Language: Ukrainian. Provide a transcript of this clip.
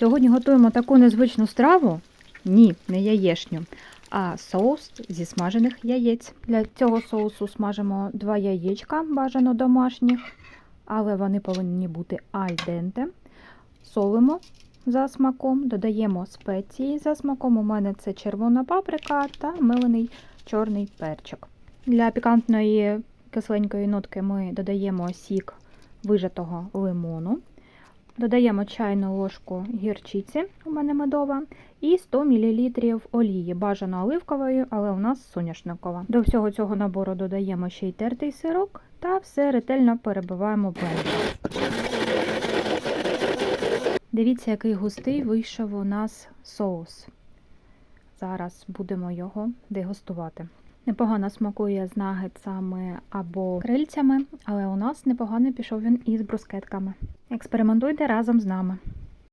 Сьогодні готуємо таку незвичну страву. Ні, не яєшню, а соус зі смажених яєць. Для цього соусу смажимо два яєчка, бажано домашніх, але вони повинні бути альденте. Солимо за смаком, додаємо спеції за смаком. У мене це червона паприка та мелений чорний перчик. Для пікантної кисленької нотки ми додаємо сік вижатого лимону. Додаємо чайну ложку гірчиці, у мене медова, і 100 мл олії, бажано оливкової, але у нас соняшникова. До всього цього набору додаємо ще й тертий сирок та все ретельно перебиваємо в блендері. Дивіться, який густий вийшов у нас соус. Зараз будемо його дегустувати. Непогано смакує з нагетсами або крильцями, але у нас непогано пішов він із брускетками. Експериментуйте разом з нами.